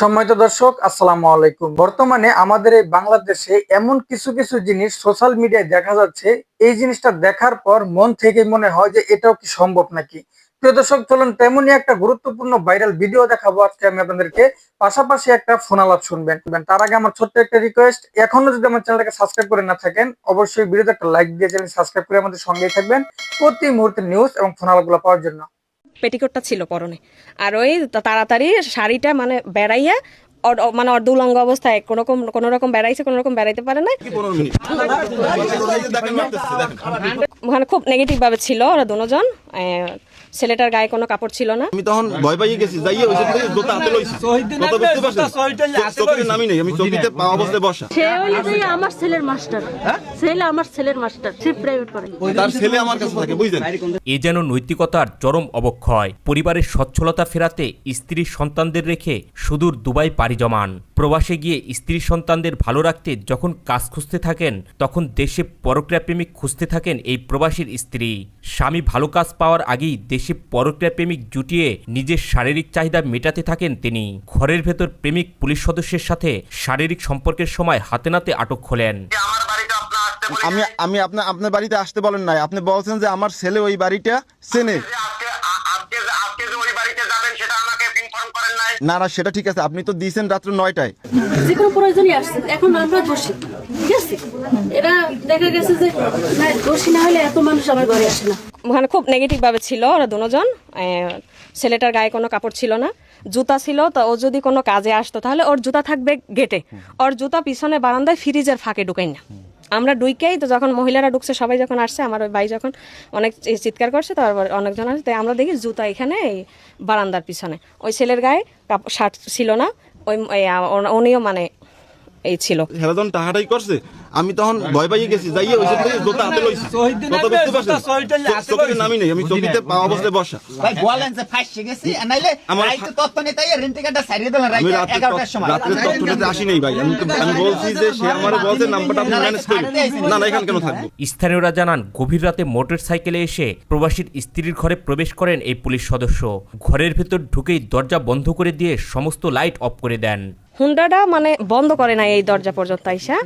সম্মানিত দর্শক, আসসালামু আলাইকুম। বর্তমানে আমাদের এই বাংলাদেশে এমন কিছু কিছু জিনিস সোশ্যাল মিডিয়ায় দেখা যাচ্ছে। এই জিনিসটা দেখার পর মন থেকে মনে হয় যে এটাও কি সম্ভব নাকি? প্রিয় দর্শক, চলুন তেমনই একটা গুরুত্বপূর্ণ ভাইরাল ভিডিও দেখাবো আজকে আমি আপনাদেরকে। পাশাপাশি একটা ফোন আলাপ শুনবেন। তার আগে আমার ছোট্ট একটা রিকোয়েস্ট এখনও যদি আমার চ্যানেলটাকে সাবস্ক্রাইব করে না থাকেন, অবশ্যই ভিডিওতে একটা লাইক দিয়ে চ্যানেল সাবস্ক্রাইব করে আমাদের সঙ্গেই থাকবেন। প্রতি মুহূর্তে নিউজ এবং ফোন আলাপগুলো পাওয়ার জন্য। পেটিকোটটা ছিল পরনে আর ওই তাড়াতাড়ি শাড়িটা মানে বেড়াইয়া মানে অর্ধুলঙ্গ অবস্থায় কোনোরকম কোনোরকম কোনো রকম বেড়াইছে কোনোরকম বেড়াইতে পারে না। মানে খুব নেগেটিভ ভাবে ছিল ওরা দুজন ছেলেটার গায়ে কোনো কাপড় ছিল না। আমি তখন ভয় পাইয়ে গেছি যাইয়ে ওই থেকে জোতা হাতে লইছি। কথা বুঝতে পারছেন? চোখে নামি নেই আমি চকিতে পা অবস্থায় বসা। সে হইল যে আমার ছেলের মাস্টার। ছেলে আমার ছেলের মাস্টার সে প্রাইভেট করে তার ছেলে আমার কাছে থাকে বুঝলেন? এ যেন নৈতিকতার চরম অবক্ষয় পরিবারের সচ্ছলতা ফেরাতে স্ত্রী সন্তানদের রেখে সুদূর দুবাই পাড়ি জমান। প্রবাসে গিয়ে স্ত্রী সন্তানদের ভালো রাখতে যখন কাজ খুঁজতে থাকেন তখন দেশে পরক্রিয়া প্রেমিক খুঁজতে থাকেন এই প্রবাসীর স্ত্রী। স্বামী ভালো কাজ পাওয়ার আগেই দেশে পরক্রিয়া প্রেমিক জুটিয়ে নিজের শারীরিক চাহিদা মেটাতে থাকেন তিনি। ঘরের ভেতর প্রেমিক পুলিশ সদস্যের সাথে শারীরিক সম্পর্কের সময় হাতে নাতে আটক হলেন। আমি আমি আপনার আপনার বাড়িতে আসতে বলেন নাই। আপনি বলছেন যে আমার ছেলে ওই বাড়িটা চেনে আজকে আ- আজকে আজকে যে ওই বাড়িতে যাবেন সেটা আমাকে ইনফর্ম করেন নাই না না সেটা ঠিক আছে। আপনি তো দিয়েছেন রাত্র নয়টায়। যে কোনো প্রয়োজনই আসছে। এখন আমরা দোষী। ঠিক আছে? এটা দেখা গেছে যে না দোষী না হলে এত মানুষ আমার ঘরে আসে না। মানে খুব নেগেটিভ ভাবে ছিল ওরা দুজন। ছেলেটার গায়ে কোনো কাপড় ছিল না। জুতা ছিল তো ও যদি কোনো কাজে আসতো তাহলে ওর জুতা থাকবে গেটে। ওর জুতা পিছনে বারান্দায় ফ্রিজের ফাঁকে ঢুকাই না। আমরা ডুইকেই তো যখন মহিলারা ঢুকছে, সবাই যখন আসছে, আমার ওই ভাই যখন অনেক চিৎকার করছে, তারপর অনেকজন আসছে তাই আমরা দেখি জুতা এখানে, এই বারান্দার পিছনে। ওই ছেলের গায়ে শার্ট ছিল না, ওই উনিও মানে এই ছিল। হেরা যখন টাকাটাই করছে আমি তখন ভয় পাইয়ে গেছি। যাইয়ে ওই জোতা হাতে লইছি। বুঝতে পারছেন নেই আমি চকিতে অবস্থায় বসা। ভাই বলেন যে ফাঁসে গেছি নাইলে রাইতে তত্ত্ব নেতাই রেন্টি কার্ডটা সারিয়ে দিলেন আমি রাইতে রাত্রে এগারোটার সময়। রাত্রে তথ্যটাতে আসি নেই ভাই। আমি তো- আমি বলছি যে সে আমার বলছে নাম্বারটা আপনি ম্যানেজ করি না না এখানে কেন থাকব? স্থানীয়রা জানান গভীর রাতে মোটর সাইকেলে এসে প্রবাসীর স্ত্রীর ঘরে প্রবেশ করেন এই পুলিশ সদস্য। ঘরের ভেতর ঢুকেই দরজা বন্ধ করে দিয়ে সমস্ত লাইট অফ করে দেন। হুন্ডাটা মানে বন্ধ করে না এই দরজা পর্যন্ত আইসা।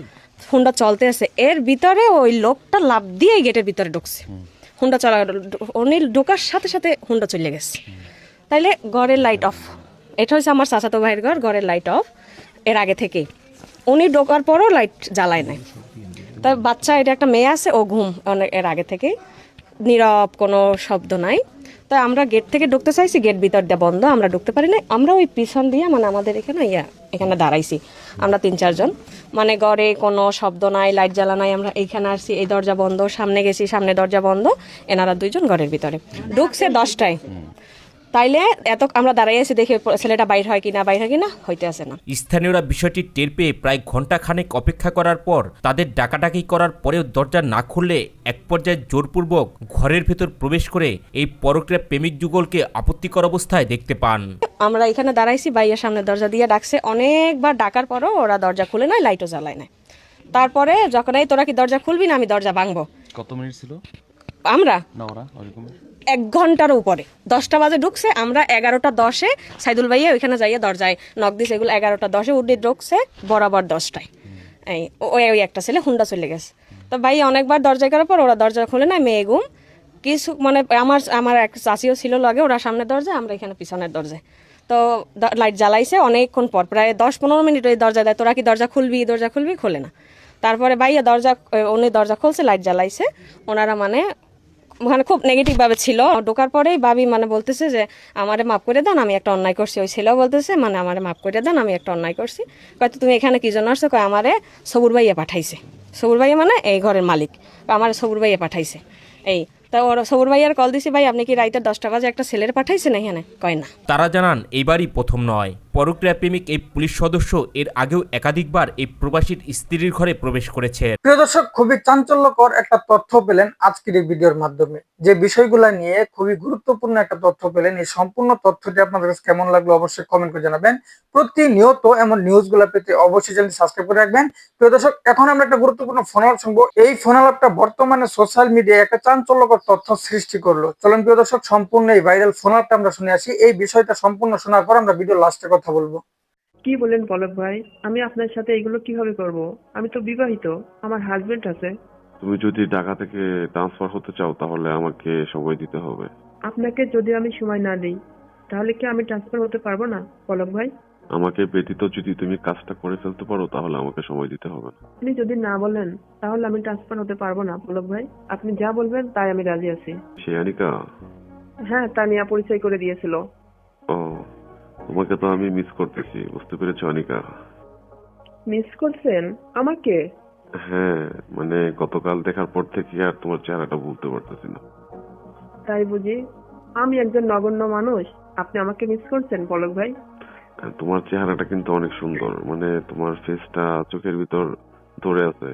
হুন্ডা চলতে আছে। এর ভিতরে ওই লোকটা লাভ দিয়ে গেটের ভিতরে ঢুকছে। হুন্ডা চলা উনি ঢোকার সাথে সাথে হুন্ডা চলে গেছে। তাইলে ঘরের লাইট অফ এটা হচ্ছে আমার চাচাতো ভাইয়ের ঘর, ঘরের লাইট অফ এর আগে থেকেই। উনি ঢোকার পরও লাইট জ্বালায় নাই। তার বাচ্চা, এটা একটা মেয়ে আছে, ও ঘুম অনেক এর আগে থেকেই। নীরব কোনো শব্দ নাই। তাই আমরা গেট থেকে ঢুকতে চাইছি গেট ভিতর দিয়ে বন্ধ, আমরা ঢুকতে পারি না আমরা ওই পিছন দিয়ে মানে আমাদের এখানে, ইয়া, এখানে দাঁড়াইছি। আমরা তিন চারজন মানে ঘরে কোনো শব্দ নাই লাইট জ্বালা নাই, আমরা এইখানে আসছি, এই দরজা বন্ধ, সামনে গেছি, সামনে দরজা বন্ধ, এনারা দুইজন ঘরের ভিতরে। ঢুকছে দশটায়। তাইলে এত আমরা দাঁড়াই আছি দেখে ছেলেটা বাইর হয় কিনা বাইর হয় কিনা হইতে আসে না। স্থানীয়রা বিষয়টি টের পেয়ে প্রায় ঘণ্টা খানেক অপেক্ষা করার পর তাদের ডাকাডাকি করার পরেও দরজা না খুললে এক পর্যায়ে জোরপূর্বক ঘরের ভেতর প্রবেশ করে এই পরক্রিয়া প্রেমিক যুগলকে আপত্তিকর অবস্থায় দেখতে পান। আমরা এখানে দাঁড়াইছি বাইয়ের সামনে দরজা দিয়ে ডাকছে। অনেকবার ডাকার পরও ওরা দরজা খুলে নয় লাইটও জ্বালায় না তারপরে যখন এই তোরা কি দরজা খুলবি না? আমি দরজা ভাঙবো। কত মিনিট ছিল? আমরা? এক ঘণ্টার উপরে। দশটা বাজে ঢুকছে আমরা এগারোটা দশে সাইদুল ভাইয়া ওইখানে যাইয়া দরজায় নক দিছে এগুলো এগারোটা দশে উঠে ঢুকছে বরাবর দশটায়। এই ওই ওই একটা ছেলে হুন্ডা চলে গেছে। তো ভাই অনেকবার দরজায় করার পর ওরা দরজা খুলে না মেয়ে ঘুম কিছু মানে আমার আমার এক চাচিও ছিল লাগে ওরা সামনের দরজায় আমরা এখানে পিছনের দরজায়। তো লাইট জ্বালাইছে অনেকক্ষণ পর প্রায় দশ পনেরো মিনিট ওই দরজা দেয়। তোরা কি দরজা খুলবি দরজা খুলবি? খোলে না। তারপরে ভাইয়া দরজা উনি দরজা খুলছে লাইট জ্বালাইছে। ওনারা মানে মানে খুব নেগেটিভ ভাবে ছিল। ঢোকার পরেই বাবি মানে বলতেছে যে, আমারে মাফ করে দেন, আমি একটা অন্যায় করছি। ওই ছেলেও বলতেছে মানে আমারে মাফ করে দেন, আমি একটা অন্যায় করছি। কয়তো তুমি এখানে কি জন্য আসছো? কয়, আমারে সবুর ভাইয়া পাঠাইছে। সবুর ভাইয়া মানে এই ঘরের মালিক। আমার সবুর ভাইয়া পাঠাইছে। এই, তা ওর সবুর ভাইয়ার কল দিছি, ভাই, আপনি কি রাইতে দশটা বাজে একটা ছেলের পাঠাইছেন এখানে? কয়, না। তারা জানান এইবারই প্রথম নয়। পরক্রিয়া প্রেমিক এই পুলিশ সদস্য এর আগেও একাধিকবার এই প্রবাসীর স্ত্রীর ঘরে প্রবেশ করেছে। প্রিয় দর্শক, খুবই চাঞ্চল্যকর একটা তথ্য পেলেন আজকের এই ভিডিওর মাধ্যমে। যে বিষয়গুলো নিয়ে খুবই গুরুত্বপূর্ণ একটা তথ্য পেলেন, এই সম্পূর্ণ তথ্যটি আপনাদের কাছে কেমন লাগল অবশ্যই কমেন্ট করে জানাবেন। প্রতিনিয়ত এমন নিউজগুলো পেতে অবশ্যই চ্যানেল সাবস্ক্রাইব করে রাখবেন। প্রিয় দর্শক, এখন আমরা একটা গুরুত্বপূর্ণ ফোন আলাপ শুনব। এই ফোন আলাপটা বর্তমানে সোশ্যাল মিডিয়ায় একটা চাঞ্চল্যকর তথ্য সৃষ্টি করল। চলুন প্রিয় দর্শক, সম্পূর্ণ এই ভাইরাল ফোন আলাপটা আমরা শুনে আসি। এই বিষয়টা সম্পূর্ণ শোনার পর আমরা ভিডিও লাস্টে কথা বলব। কি বলেন পলক ভাই? আমি আপনার সাথে এগুলো কীভাবে করব? আমি তো বিবাহিত আমার হাজবেন্ড আছে। তুমি যদি ঢাকা থেকে ট্রান্সফার হতে চাও তাহলে আমাকে সময় দিতে হবে। আপনাকে যদি আমি সময় না দিই তাহলে কি আমি ট্রান্সফার হতে পারব না পলক ভাই? আমাকে ব্যতীত যদি তুমি কাজটা করে ফেলতে পারো তাহলে আমাকে সময় দিতে হবে না। আপনি যদি না বলেন তাহলে আমি ট্রান্সফার হতে পারব না পলক ভাই। আপনি যা বলবেন তাই আমি রাজি আছি। সে আনিকা? হ্যাঁ তানিয়া পরিচয় করে দিয়েছিল। ও। তোমাকে তো আমি মিস করতেছি বুঝতে পেরেছ অনিকা? মিস করছেন? আমাকে? হ্যাঁ মানে গতকাল দেখার পর থেকে আর তোমার চেহারাটা ভুলতে পারতেছি না। তাই বুঝি? আমি একজন নগণ্য মানুষ আপনি আমাকে মিস করছেন পলক ভাই? তোমার চেহারাটা কিন্তু অনেক সুন্দর মানে তোমার ফেসটা চোখের ভিতর ধরে আছে।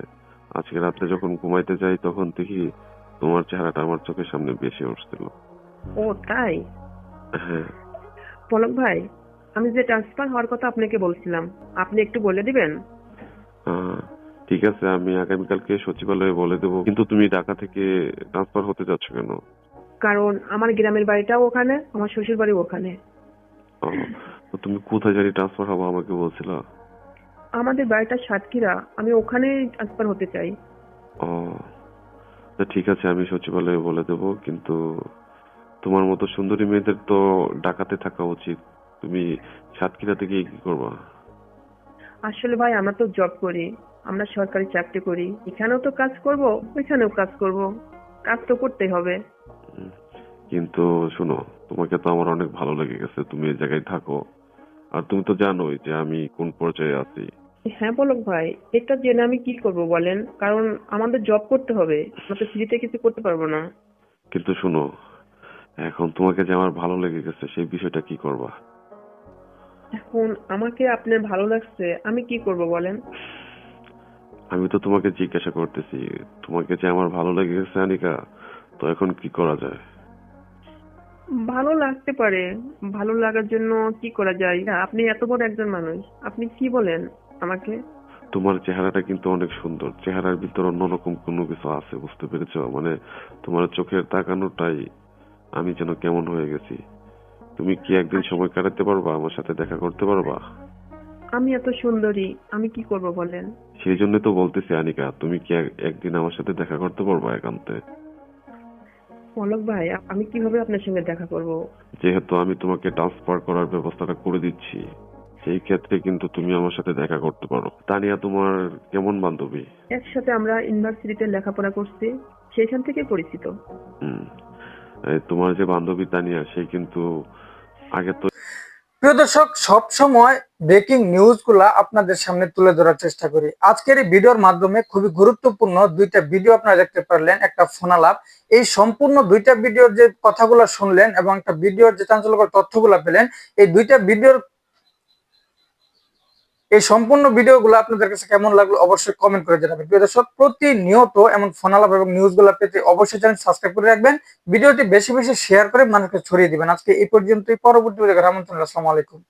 আজকে রাত্রে যখন ঘুমাইতে যাই তখন দেখি তোমার চেহারাটা আমার চোখের সামনে বেশি উঠছিল। ও তাই? হ্যাঁ। পলক ভাই আমি যে ট্রান্সফার হওয়ার কথা আপনাকে বলছিলাম আপনি একটু বলে দিবেন? ঠিক আছে আমি আগামীকালকে সচিবালয়ে বলে দেবো। কিন্তু তুমি ঢাকা থেকে ট্রান্সফার হতে যাচ্ছ কেন? কারণ আমার গ্রামের বাড়িটাও ওখানে আমার শ্বশুর বাড়ি ওখানে। তো তুমি কোথায় জানি ট্রান্সফার হব আমাকে বলছিলা? আমাদের বাড়িটা সাতক্ষীরা আমি ওখানেই ট্রান্সফার হতে চাই। ও তা ঠিক আছে আমি সচিবালয়ে বলে দেবো কিন্তু তোমার মতো সুন্দরী মেয়েদের তো ঢাকাতে থাকা উচিত। তুমি সাতক্ষীরাতে গিয়ে কি করবা? আসলে ভাই আমরা তো জব করি। আমরা সরকারি চাকরি করি। এখানেও তো কাজ করব ওইখানেও কাজ করব। কাজ তো করতেই হবে। কিন্তু শোনো তোমাকে তো আমার অনেক ভালো লেগে গেছে। তুমি এই জায়গায় থাকো। আর তুমি তো জানোই যে আমি কোন পর্যায়ে আছি। হ্যাঁ পলক ভাই এটা জেনে আমি কি করব বলেন? কারণ আমাদের জব করতে হবে। আমরা তো ফ্রিতে কিছু করতে পারব না। কিন্তু শোনো এখন তোমাকে যে আমার ভালো লেগে গেছে সেই বিষয়টা কি করবা? এখন আমাকে আপনার ভালো লাগছে আমি কি করব বলেন? আমি তো তোমাকে জিজ্ঞাসা করতেছি তোমাকে যে আমার ভালো লেগে গেছে আনিকা তো এখন কি করা যায়? ভালো লাগতে পারে ভালো লাগার জন্য কি করা যায়? না, আপনি এত বড় একজন মানুষ আপনি কি বলেন আমাকে? তোমার চেহারাটা কিন্তু অনেক সুন্দর চেহারার ভিতর অন্যরকম কোনো কিছু আছে বুঝতে পেরেছ? মানে তোমার চোখের তাকানোটাই আমি যেন কেমন হয়ে গেছি। তুমি কি একদিন সময় কাটাতে পারবা? আমার সাথে দেখা করতে পারবা? আমি এত সুন্দরী আমি কি করব বলেন? সেই জন্য তো বলতেছি আনিকা তুমি কি একদিন আমার সাথে দেখা করতে পারবা একান্তে? পলক ভাই আমি কীভাবে আপনার সঙ্গে দেখা করব? যেহেতু আমি তোমাকে ট্রান্সফার করার ব্যবস্থাটা করে দিচ্ছি সেই ক্ষেত্রে কিন্তু তুমি আমার সাথে দেখা করতে পারো। তানিয়া তোমার কেমন বান্ধবী? একসাথে আমরা ইউনিভার্সিটিতে লেখাপড়া করছি সেখান থেকে পরিচিত। হুম। তোমার যে বান্ধবী তানিয়া সে কিন্তু আগে তো প্রিয় দর্শক, সব সময় ব্রেকিং নিউজগুলা আপনাদের সামনে তুলে ধরার চেষ্টা করি। আজকের এই ভিডিওর মাধ্যমে খুবই গুরুত্বপূর্ণ দুইটা ভিডিও আপনারা দেখতে পারলেন, একটা ফোনালাপ। এই সম্পূর্ণ দুইটা ভিডিওর যে কথাগুলো শুনলেন এবং একটা ভিডিওর যে চাঞ্চল্যকর তথ্যগুলো পেলেন, এই দুইটা ভিডিওর এই সম্পূর্ণ ভিডিওগুলো আপনাদের কাছে কেমন লাগল অবশ্যই কমেন্ট করে জানাবেন। প্রিয় দর্শক, প্রতিনিয়ত এমন ফোনালাপ এবং নিউজগুলো পেতে অবশ্যই চ্যানেল সাবস্ক্রাইব করে রাখবেন। ভিডিওটি বেশি বেশি শেয়ার করে মানুষকে ছড়িয়ে দিবেন। আজকে এই পর্যন্তই। পরবর্তী ভিডিও আমন্ত্রণ আসসালামু আলাইকুম।